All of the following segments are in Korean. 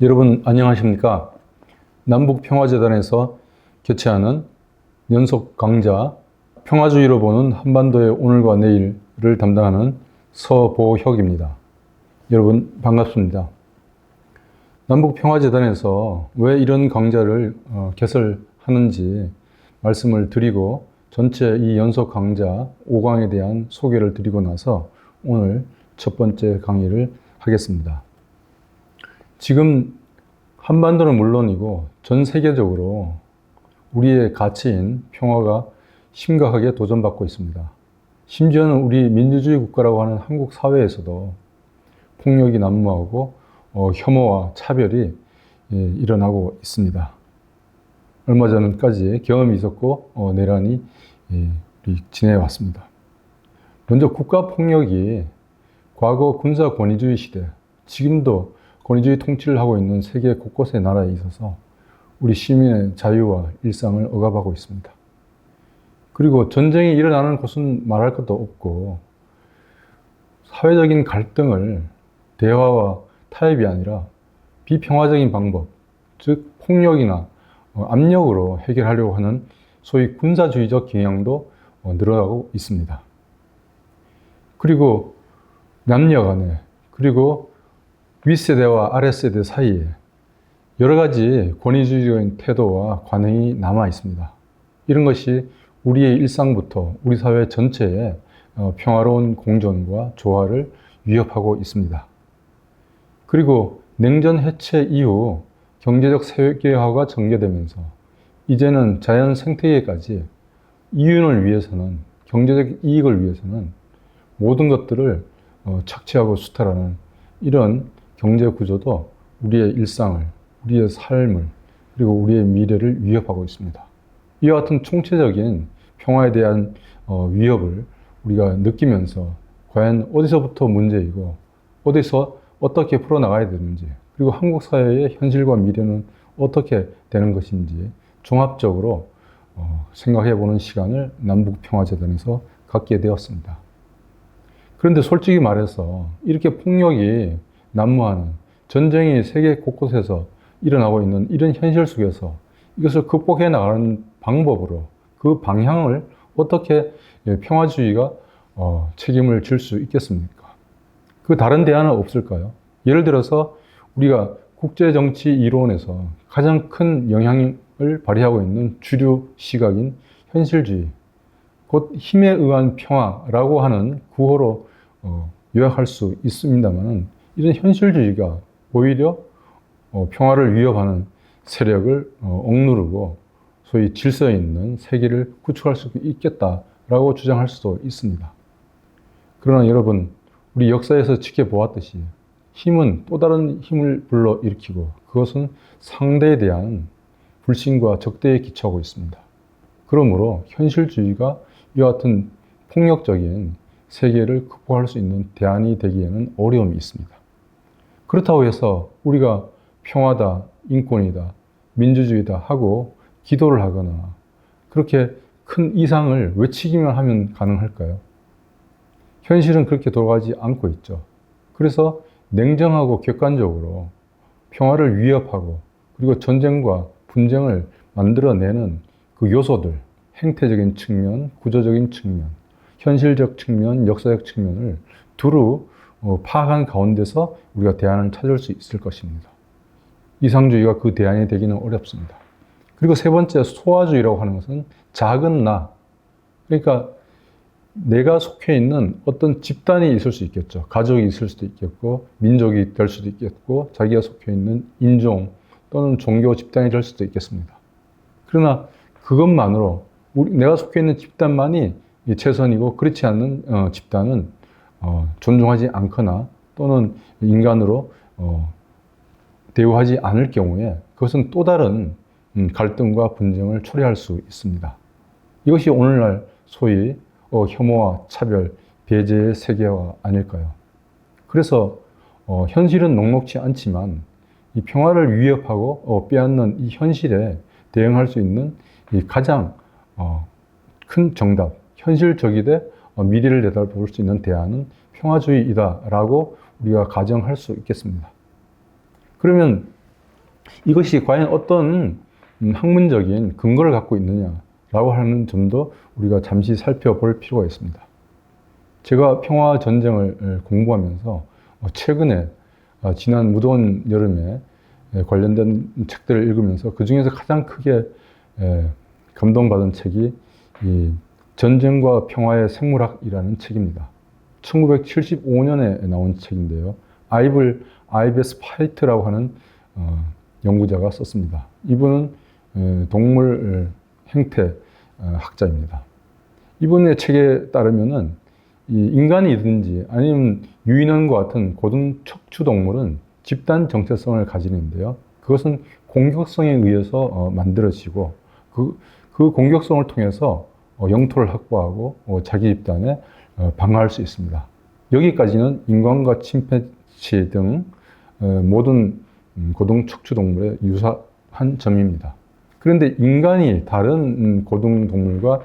여러분 안녕하십니까? 남북평화재단에서 개최하는 연속 강좌 평화주의로 보는 한반도의 오늘과 내일을 담당하는 서보혁입니다. 여러분 반갑습니다. 남북평화재단에서 왜 이런 강좌를 어, 개설하는지 말씀을 드리고 전체 이 연속 강좌 5강에 대한 소개를 드리고 나서 오늘 첫 번째 강의를 하겠습니다. 지금 한반도는 물론이고 전 세계적으로 우리의 가치인 평화가 심각하게 도전받고 있습니다. 심지어는 우리 민주주의 국가라고 하는 한국 사회에서도 폭력이 난무하고 어, 혐오와 차별이 예, 일어나고 있습니다. 얼마 전까지 경험이 있었고 어, 내란이 예, 지내왔습니다. 먼저 국가 폭력이 과거 군사 권위주의 시대, 지금도 권위주의 통치를 하고 있는 세계 곳곳의 나라에 있어서 우리 시민의 자유와 일상을 억압하고 있습니다. 그리고 전쟁이 일어나는 곳은 말할 것도 없고 사회적인 갈등을 대화와 타협이 아니라 비평화적인 방법, 즉 폭력이나 어, 압력으로 해결하려고 하는 소위 군사주의적 경향도 어, 늘어나고 있습니다. 그리고 남녀 간에 그리고 윗세대와 아랫세대 사이에 여러 가지 권위주의적인 태도와 관행이 남아 있습니다. 이런 것이 우리의 일상부터 우리 사회 전체의 어, 평화로운 공존과 조화를 위협하고 있습니다. 그리고 냉전 해체 이후 경제적 세계화가 전개되면서 이제는 자연 생태계까지 이윤을 위해서는 경제적 이익을 위해서는 모든 것들을 어, 착취하고 수탈하는 이런 경제 구조도 우리의 일상을, 우리의 삶을, 그리고 우리의 미래를 위협하고 있습니다. 이와 같은 총체적인 평화에 대한 어, 위협을 우리가 느끼면서 과연 어디서부터 문제이고 어디서 어떻게 풀어나가야 되는지 그리고 한국 사회의 현실과 미래는 어떻게 되는 것인지 종합적으로 어, 생각해 보는 시간을 남북평화재단에서 갖게 되었습니다. 그런데 솔직히 말해서 이렇게 폭력이 난무하는 전쟁이 세계 곳곳에서 일어나고 있는 이런 현실 속에서 이것을 극복해 나가는 방법으로 그 방향을 어떻게 평화주의가 어, 책임을 질 수 있겠습니까? 그 다른 대안은 없을까요? 예를 들어서 우리가 국제정치 이론에서 가장 큰 영향을 발휘하고 있는 주류 시각인 현실주의, 곧 힘에 의한 평화라고 하는 구호로 어, 요약할 수 있습니다만 이런 현실주의가 오히려 어, 평화를 위협하는 세력을 어, 억누르고 소위 질서 있는 세계를 구축할 수 있겠다라고 주장할 수도 있습니다. 그러나 여러분, 우리 역사에서 지켜보았듯이 힘은 또 다른 힘을 불러일으키고 그것은 상대에 대한 불신과 적대에 기초하고 있습니다. 그러므로 현실주의가 이와 같은 폭력적인 세계를 극복할 수 있는 대안이 되기에는 어려움이 있습니다. 그렇다고 해서 우리가 평화다, 인권이다, 민주주의다 하고 기도를 하거나 그렇게 큰 이상을 외치기만 하면 가능할까요? 현실은 그렇게 돌아가지 않고 있죠. 그래서 냉정하고 객관적으로 평화를 위협하고 그리고 전쟁과 분쟁을 만들어내는 그 요소들, 행태적인 측면, 구조적인 측면, 현실적 측면, 역사적 측면을 두루 어, 파악한 가운데서 우리가 대안을 찾을 수 있을 것입니다. 이상주의가 그 대안이 되기는 어렵습니다. 그리고 세 번째 소화주의라고 하는 것은 작은 나. 그러니까 내가 속해 있는 어떤 집단이 있을 수 있겠죠. 가족이 있을 수도 있겠고, 민족이 될 수도 있겠고, 자기가 속해 있는 인종 또는 종교 집단이 될 수도 있겠습니다. 그러나 그것만으로 우리, 내가 속해 있는 집단만이 최선이고 그렇지 않는 어, 집단은 어, 존중하지 않거나 또는 인간으로 어, 대우하지 않을 경우에 그것은 또 다른 음, 갈등과 분쟁을 초래할 수 있습니다. 이것이 오늘날 소위 어, 혐오와 차별, 배제의 세계화 아닐까요? 그래서 어, 현실은 녹록치 않지만 이 평화를 위협하고 어, 빼앗는 이 현실에 대응할 수 있는 이 가장 어, 큰 정답, 현실적이되 어, 미래를 내다볼 수 있는 대안은 평화주의이다라고 우리가 가정할 수 있겠습니다. 그러면 이것이 과연 어떤 음, 학문적인 근거를 갖고 있느냐라고 하는 점도 우리가 잠시 살펴볼 필요가 있습니다. 제가 평화 전쟁을 공부하면서 어, 최근에 아, 지난 무더운 여름에 관련된 책들을 읽으면서 그 중에서 가장 크게 감동받은 책이 이 전쟁과 평화의 생물학이라는 책입니다. 1975년에 나온 책인데요. 아이블 아이베스 파이트라고 하는 어, 연구자가 썼습니다. 이분은 동물 행태 어, 학자입니다. 이분의 책에 따르면은 인간이든지 아니면 유인원과 같은 고등 척추 동물은 집단 정체성을 가지는데요. 그것은 공격성에 의해서 어, 만들어지고 그, 그 공격성을 통해서 어, 영토를 확보하고 어, 자기 집단에 방어할 수 있습니다. 여기까지는 인간과 침팬치 등 모든 음, 고등 척추 동물의 유사한 점입니다. 그런데 인간이 다른 음, 고등 동물과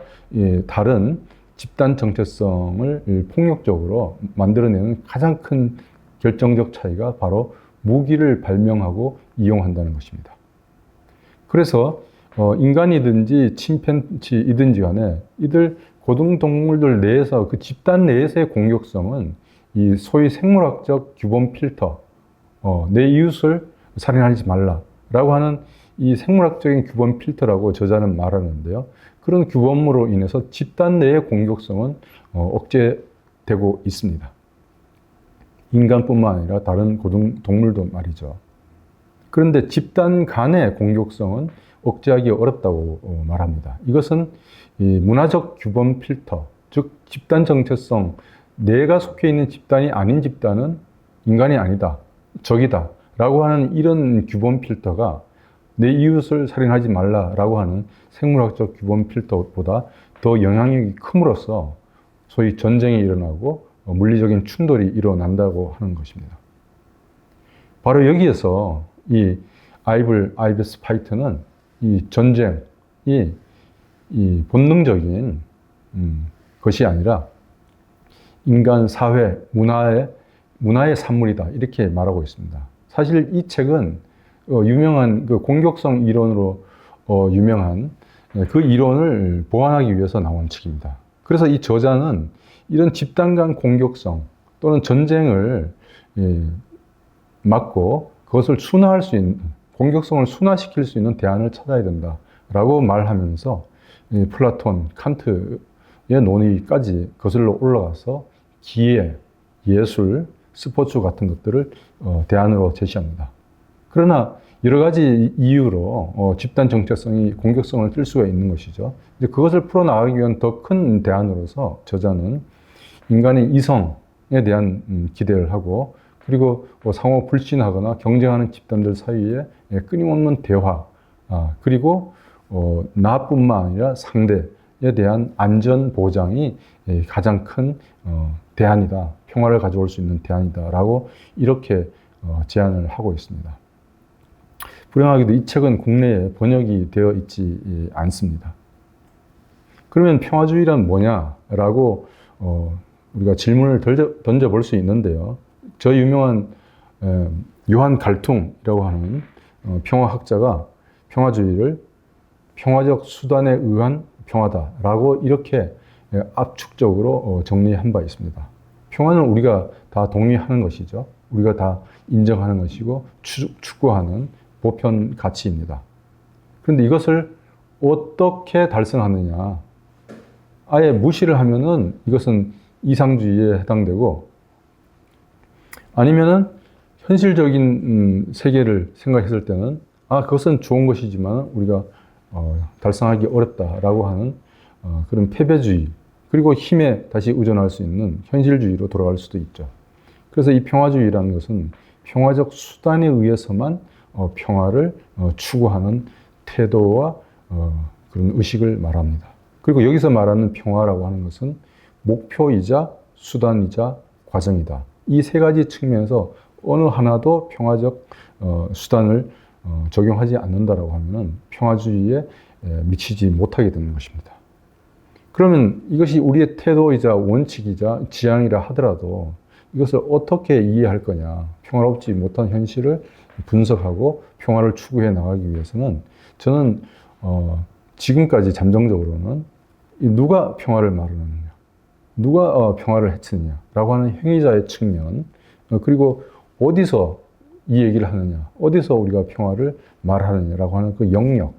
다른 집단 정체성을 폭력적으로 만들어내는 가장 큰 결정적 차이가 바로 무기를 발명하고 이용한다는 것입니다. 그래서 어, 인간이든지 침팬지이든지 간에 이들 고등동물들 내에서 그 집단 내에서의 공격성은 이 소위 생물학적 규범 필터, 어, 내 이웃을 살인하지 말라라고 하는 이 생물학적인 규범 필터라고 저자는 말하는데요. 그런 규범으로 인해서 집단 내의 공격성은 어, 억제되고 있습니다. 인간뿐만 아니라 다른 고등 동물도 말이죠. 그런데 집단 간의 공격성은 억제하기 어렵다고 어, 말합니다. 이것은 문화적 규범 필터, 즉 집단 정체성, 내가 속해 있는 집단이 아닌 집단은 인간이 아니다, 적이다, 라고 하는 이런 규범 필터가 내 이웃을 살인하지 말라라고 하는 생물학적 규범 필터보다 더 영향력이 큼으로써 소위 전쟁이 일어나고 어, 물리적인 충돌이 일어난다고 하는 것입니다. 바로 여기에서 이 아이블 아이베스 파이터는 이 전쟁이 이 본능적인 음, 것이 아니라 인간 사회 문화의 문화의 산물이다 이렇게 말하고 있습니다. 사실 이 책은 어, 유명한 그 공격성 이론으로 어, 유명한 그 이론을 보완하기 위해서 나온 책입니다. 그래서 이 저자는 이런 집단 간 공격성 또는 전쟁을 예, 막고 그것을 순화할 수 있는 공격성을 순화시킬 수 있는 대안을 찾아야 된다라고 말하면서 플라톤, 칸트의 논의까지 거슬러 올라가서 기회, 예술, 스포츠 같은 것들을 어, 대안으로 제시합니다. 그러나 여러 가지 이유로 어, 집단 정체성이 공격성을 띨 수가 있는 것이죠. 이제 그것을 풀어나가기 위한 더 큰 대안으로서 저자는 인간의 이성에 대한 음, 기대를 하고 그리고 뭐 상호 불신하거나 경쟁하는 집단들 사이에 예, 끊임없는 대화 아, 그리고 어, 나뿐만 아니라 상대에 대한 안전 보장이 예, 가장 큰 어, 대안이다 평화를 가져올 수 있는 대안이다라고 이렇게 제안을 하고 있습니다. 불행하게도 이 책은 국내에 번역이 되어 있지 않습니다. 그러면 평화주의란 뭐냐라고 어, 우리가 질문을 던져, 볼 수 있는데요. 저 유명한 에, 요한 갈퉁이라고 하는 어, 평화학자가 평화주의를 평화적 수단에 의한 평화다라고 이렇게 에, 압축적으로 어, 정리한 바 있습니다. 평화는 우리가 다 동의하는 것이죠. 우리가 다 인정하는 것이고 추구하는 보편 가치입니다. 그런데 이것을 어떻게 달성하느냐. 아예 무시를 하면은 이것은 이상주의에 해당되고 아니면은 현실적인 음, 세계를 생각했을 때는 아 그것은 좋은 것이지만 우리가 어, 달성하기 어렵다라고 하는 어, 그런 패배주의 그리고 힘에 다시 의존할 수 있는 현실주의로 돌아갈 수도 있죠. 그래서 이 평화주의라는 것은 평화적 수단에 의해서만 어, 평화를 어, 추구하는 태도와 어, 그런 의식을 말합니다. 그리고 여기서 말하는 평화라고 하는 것은 목표이자 수단이자 과정이다. 이 세 가지 측면에서 어느 하나도 평화적 수단을 적용하지 않는다라고 하면 평화주의에 미치지 못하게 되는 것입니다. 그러면 이것이 우리의 태도이자 원칙이자 지향이라 하더라도 이것을 어떻게 이해할 거냐. 평화롭지 못한 현실을 분석하고 평화를 추구해 나가기 위해서는 저는 어, 지금까지 잠정적으로는 이 누가 평화를 말하느냐, 누가 어, 평화를 해치느냐라고 하는 행위자의 측면, 어, 그리고 어디서 이 얘기를 하느냐, 어디서 우리가 평화를 말하느냐라고 하는 그 영역,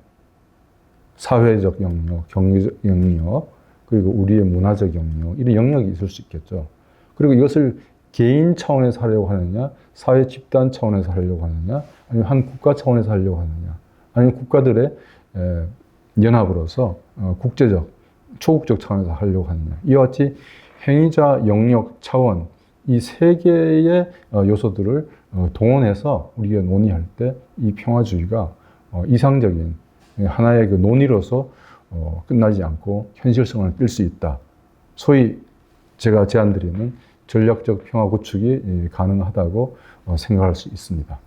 사회적 영역, 경제적 영역, 그리고 우리의 문화적 영역, 이런 영역이 있을 수 있겠죠. 그리고 이것을 개인 차원에서 하려고 하느냐, 사회 집단 차원에서 하려고 하느냐, 아니면 한 국가 차원에서 하려고 하느냐, 아니면 국가들의 에, 연합으로서 어, 국제적, 초국적 차원에서 하려고 하느냐. 이와 같이 행위자, 영역, 차원, 이 세 개의 어, 요소들을 어, 동원해서 우리가 논의할 때 이 평화주의가 어, 이상적인 하나의 그 논의로서 어, 끝나지 않고 현실성을 띌수 있다. 소위 제가 제안드리는 전략적 평화 구축이 예, 가능하다고 어, 생각할 수 있습니다.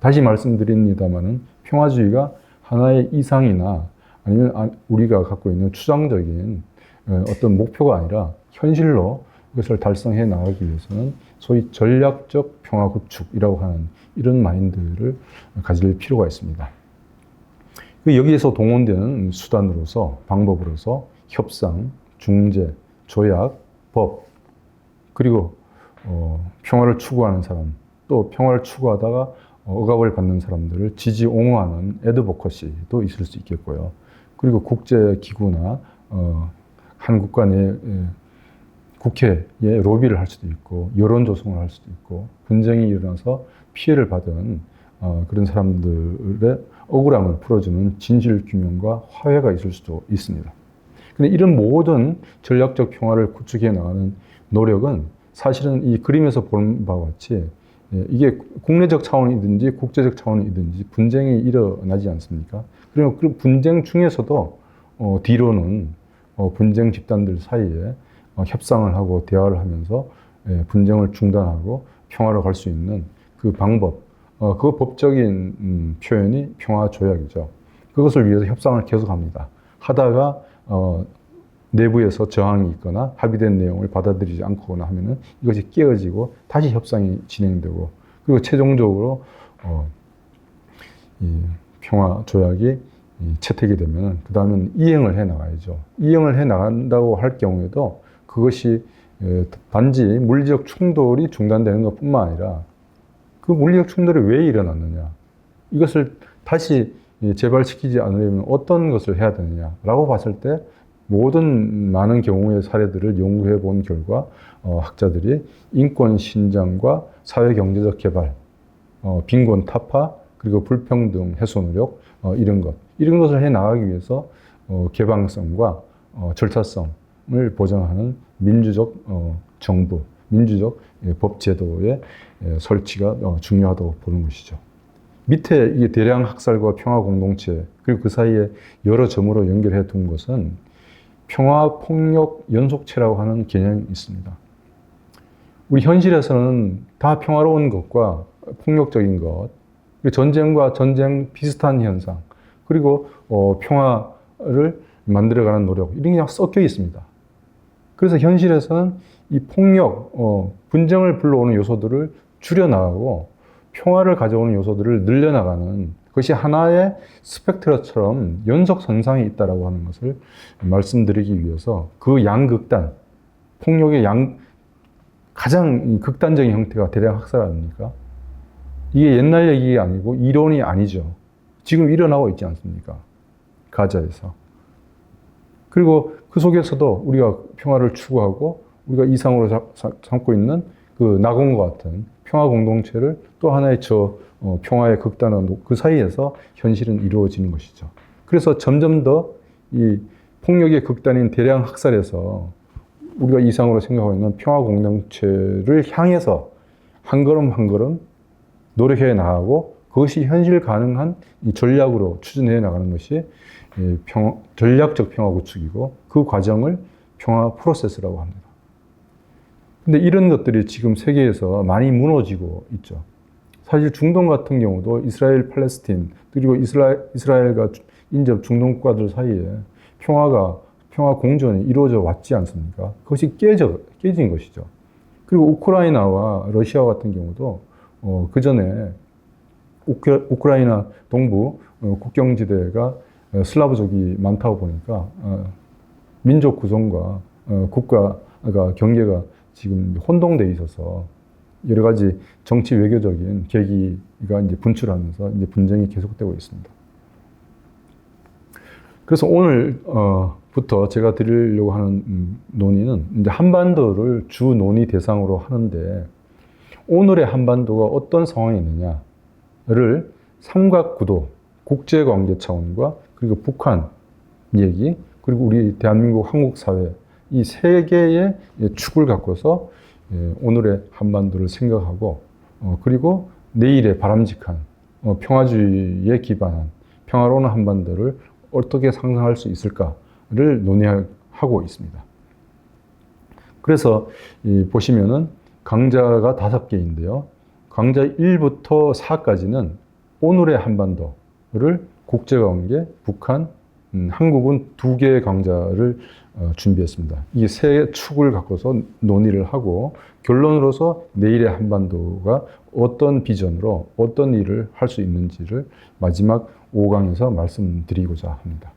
다시 말씀드립니다만은 평화주의가 하나의 이상이나 아니면 아- 우리가 갖고 있는 추상적인 어, 어떤 목표가 아니라 현실로 이것을 달성해 나가기 위해서는 소위 전략적 평화 구축이라고 하는 이런 마인드를 가질 필요가 있습니다. 그 여기에서 동원되는 수단으로서 방법으로서 협상, 중재, 조약, 법 그리고 어, 평화를 추구하는 사람 또 평화를 추구하다가 어, 억압을 받는 사람들을 지지 옹호하는 애드보커시도 있을 수 있겠고요. 그리고 국제 기구나 어, 한 국가 내 에, 국회에 로비를 할 수도 있고 여론 조성을 할 수도 있고 분쟁이 일어나서 피해를 받은 어, 그런 사람들의 억울함을 풀어주는 진실 규명과 화해가 있을 수도 있습니다. 근데 이런 모든 전략적 평화를 구축해 나가는 노력은 사실은 이 그림에서 보는 바와 같이 예, 이게 국내적 차원이든지 국제적 차원이든지 분쟁이 일어나지 않습니까? 그리고 그 분쟁 중에서도 어, 뒤로는 어, 분쟁 집단들 사이에 어, 협상을 하고 대화를 하면서 예, 분쟁을 중단하고 평화로 갈 수 있는 그 방법, 어, 그 법적인 음, 표현이 평화 조약이죠. 그것을 위해서 협상을 계속합니다. 하다가 어, 내부에서 저항이 있거나 합의된 내용을 받아들이지 않거나 하면은 이것이 깨어지고 다시 협상이 진행되고 그리고 최종적으로 어, 이 평화 조약이 이 채택이 되면은 그 다음은 이행을 해 나가야죠. 이행을 해 나간다고 할 경우에도 그것이 에, 단지 물리적 충돌이 중단되는 것뿐만 아니라 그 물리적 충돌이 왜 일어났느냐 이것을 다시 이 재발시키지 않으려면 어떤 것을 해야 되느냐라고 봤을 때 모든 많은 경우의 사례들을 연구해 본 결과 어, 학자들이 인권 신장과 사회 경제적 개발, 어, 빈곤 타파 그리고 불평등 해소 노력 어, 이런 것 이런 것을 해 나가기 위해서 어, 개방성과 어, 절차성을 보장하는 민주적 어, 정부, 민주적 예, 법 제도의 예, 설치가 어, 중요하다고 보는 것이죠. 밑에 이 대량 학살과 평화 공동체 그리고 그 사이에 여러 점으로 연결해 둔 것은 평화 폭력 연속체라고 하는 개념이 있습니다. 우리 현실에서는 다 평화로운 것과 폭력적인 것, 전쟁과 전쟁 비슷한 현상, 그리고 어, 평화를 만들어가는 노력 이런 게 섞여 있습니다. 그래서 현실에서는 이 폭력, 어, 분쟁을 불러오는 요소들을 줄여나가고 평화를 가져오는 요소들을 늘려나가는 그것이 하나의 스펙트러처럼 연속 선상에 있다라고 하는 것을 말씀드리기 위해서 그 양극단, 폭력의 양, 가장 극단적인 형태가 대량 학살 아닙니까? 이게 옛날 얘기가 아니고 이론이 아니죠. 지금 일어나고 있지 않습니까? 가자에서. 그리고 그 속에서도 우리가 평화를 추구하고 우리가 이상으로 삼고 있는 그 낙원과 같은 평화 공동체를 또 하나의 저 어, 평화의 극단화 노- 그 사이에서 현실은 이루어지는 것이죠. 그래서 점점 더 이 폭력의 극단인 대량 학살에서 우리가 이상으로 생각하고 있는 평화 공동체를 향해서 한 걸음 한 걸음 노력해 나가고 그것이 현실 가능한 이 전략으로 추진해 나가는 것이 이 평, 전략적 평화 구축이고 그 과정을 평화 프로세스라고 합니다. 근데 이런 것들이 지금 세계에서 많이 무너지고 있죠. 사실 중동 같은 경우도 이스라엘, 팔레스틴 그리고 이스라엘, 이스라엘과 인접 중동 국가들 사이에 평화가 평화 공존이 이루어져 왔지 않습니까? 그것이 깨져 깨진 것이죠. 그리고 우크라이나와 러시아 같은 경우도 어, 그 전에 우크, 우크라이나 동부 어, 국경지대가 어, 슬라브족이 많다고 보니까 어, 민족 구성과 어, 국가가 경계가 지금 혼동돼 있어서 여러 가지 정치 외교적인 계기가 이제 분출하면서 이제 분쟁이 계속되고 있습니다. 그래서 오늘부터 제가 드리려고 하는 음, 논의는 이제 한반도를 주 논의 대상으로 하는데 오늘의 한반도가 어떤 상황이 있느냐를 삼각구도, 국제관계 차원과 그리고 북한 얘기 그리고 우리 대한민국 한국 사회 이 세 개의 축을 갖고서 예, 오늘의 한반도를 생각하고 어, 그리고 내일의 바람직한 어, 평화주의에 기반한 평화로운 한반도를 어떻게 상상할 수 있을까를 논의하고 있습니다. 그래서 이 보시면은 강좌가 다섯 개인데요. 강좌 1부터 4까지는 오늘의 한반도를 국제관계, 북한, 음, 한국은 두 개의 강좌를 어, 준비했습니다. 이 세 축을 갖고서 논의를 하고 결론으로서 내일의 한반도가 어떤 비전으로 어떤 일을 할 수 있는지를 마지막 5강에서 말씀드리고자 합니다.